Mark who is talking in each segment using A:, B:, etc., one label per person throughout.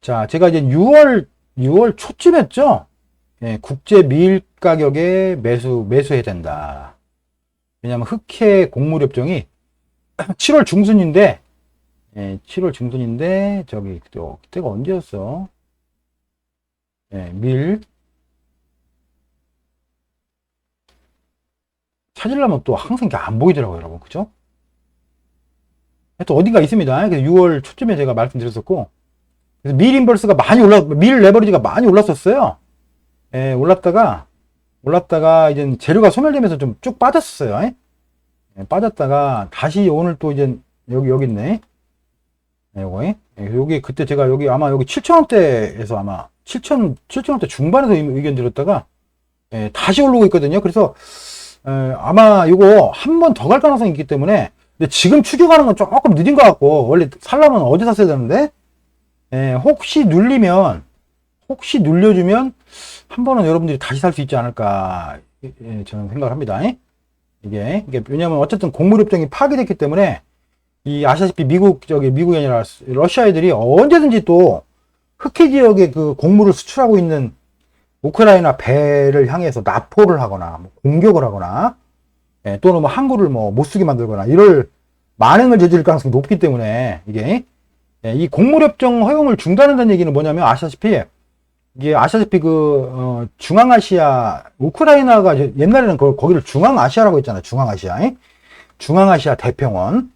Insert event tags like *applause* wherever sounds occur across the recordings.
A: 자, 제가 이제 6월, 6월 초쯤 했죠? 예, 국제 밀 가격에 매수, 매수해야 된다. 왜냐면 흑해 곡물 협정이 *clears throat* 7월 중순인데, 예, 7월 중순인데, 저기, 또, 그때가 언제였어? 예, 밀. 찾으려면 또 항상 이게 안 보이더라고요, 여러분. 그죠? 또 어딘가 있습니다. 그래서 6월 초쯤에 제가 말씀드렸었고, 그래서 밀 인버스가 많이 올라, 밀 레버리지가 많이 올랐었어요. 예, 올랐다가, 올랐다가 이제 재료가 소멸되면서 좀 쭉 빠졌어요. 예? 예, 빠졌다가 다시 오늘 또 이제 여기, 여기 있네. 예, 요거, 예? 예, 여기 그때 제가 여기 아마 여기 7,000원대에서 아마 7,000, 7,000원대 중반에서 의- 의견 드렸다가, 예, 다시 오르고 있거든요. 그래서, 에, 아마 이거 한 번 더 갈 가능성이 있기 때문에, 근데 지금 추격하는 건 조금 느린 것 같고, 원래 살려면 어제 샀어야 되는데, 예, 혹시 눌리면, 혹시 눌려주면, 한 번은 여러분들이 다시 살 수 있지 않을까, 예, 예, 저는 생각을 합니다. 예? 이게, 이게, 왜냐면 어쨌든 곡물 협정이 파기됐기 때문에, 이 아시다시피 미국, 저기, 미국이 아니라 러시아 애들이 언제든지 또 흑해 지역에 그 곡물을 수출하고 있는 우크라이나 배를 향해서 납포를 하거나, 뭐 공격을 하거나, 예, 또는 뭐 항구를 뭐 못 쓰게 만들거나, 이럴 만행을 저지를 가능성이 높기 때문에, 이게, 예, 이 곡물협정 허용을 중단한다는 얘기는 뭐냐면 아시다시피 이게 아시다시피 그 어, 중앙아시아 우크라이나가 옛날에는 그 거기를 중앙아시아라고 했잖아요. 중앙아시아. 예? 중앙아시아 대평원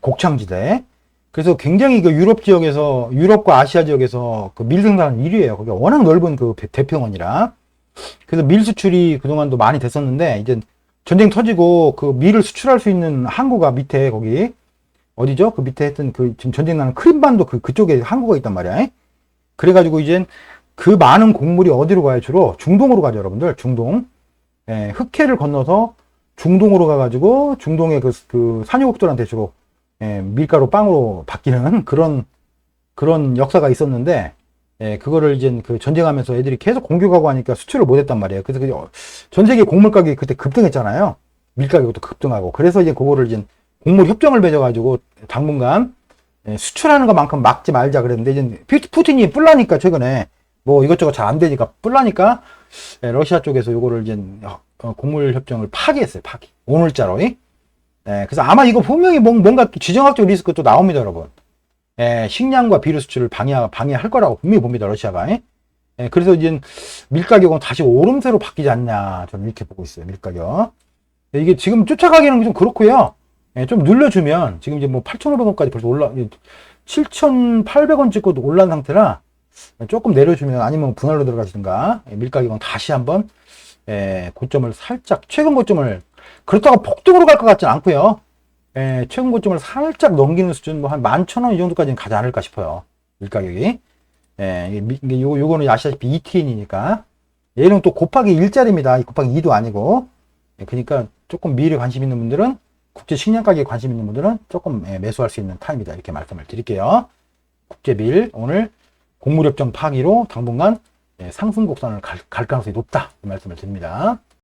A: 곡창지대. 그래서 굉장히 그 유럽 지역에서 유럽과 아시아 지역에서 그 밀 생산은 1위예요. 거기 워낙 넓은 그 대- 대평원이라. 그래서 밀 수출이 그동안도 많이 됐었는데 이제 전쟁 터지고 그 밀을 수출할 수 있는 항구가 밑에 거기 어디죠? 그 밑에 했던 그 지금 전쟁 나는 크림반도 그 그쪽에 항구가 있단 말이야. 예? 그래가지고 이젠 그 많은 곡물이 어디로 가요? 주로 중동으로 가죠, 여러분들. 중동. 예, 흑해를 건너서 중동으로 가가지고 중동의 그, 그 산유국들한테 주로 예, 밀가루 빵으로 바뀌는 그런 그런 역사가 있었는데 예, 그거를 이제 그 전쟁하면서 애들이 계속 공격하고 하니까 수출을 못했단 말이에요. 그래서 그 어, 전 세계 곡물 가격이 그때 급등했잖아요. 밀 가격도 급등하고 그래서 이제 그거를 이제 곡물 협정을 맺어가지고 당분간 예, 수출하는 것만큼 막지 말자 그랬는데 이제 푸- 푸틴이 뿔라니까 최근에 뭐 이것저것 잘 안 되니까 뿔라니까 예, 러시아 쪽에서 요거를 이제 어, 어, 곡물 협정을 파기했어요. 파기. 오늘자로. 예, 그래서 아마 이거 분명히 뭔- 뭔가 또 지정학적 리스크 또 나옵니다, 여러분. 예, 식량과 비료 수출을 방해 방해할 거라고 분명히 봅니다, 러시아가. 예? 예, 그래서 이제 밀 가격은 다시 오름세로 바뀌지 않냐 저는 이렇게 보고 있어요, 밀 가격. 예, 이게 지금 쫓아가기는 좀 그렇고요. 예, 좀 늘려주면 지금 이제 뭐 8,500원까지 벌써 올라 7,800원 찍고도 올라온 상태라 조금 내려주면 아니면 분할로 들어가시든가 예, 밀 가격은 다시 한번 예, 고점을 살짝 최근 고점을 그렇다고 폭등으로 갈 것 같지는 않고요. 예, 최근 고점을 살짝 넘기는 수준 뭐 한 11,000원 이 정도까지는 가지 않을까 싶어요. 밀 가격이. 예, 이게, 요, 요거는 아시다시피 ETN이니까. 얘는 또 곱하기 1짜리입니다. 곱하기 2도 아니고. 예, 그러니까 조금 미래 관심 있는 분들은 국제 식량 가격에 관심 있는 분들은 조금 예, 매수할 수 있는 타임이다. 이렇게 말씀을 드릴게요. 국제밀 오늘 곡물협정 파기로 당분간 예, 상승 곡선을 갈, 갈 가능성이 높다. 이 말씀을 드립니다.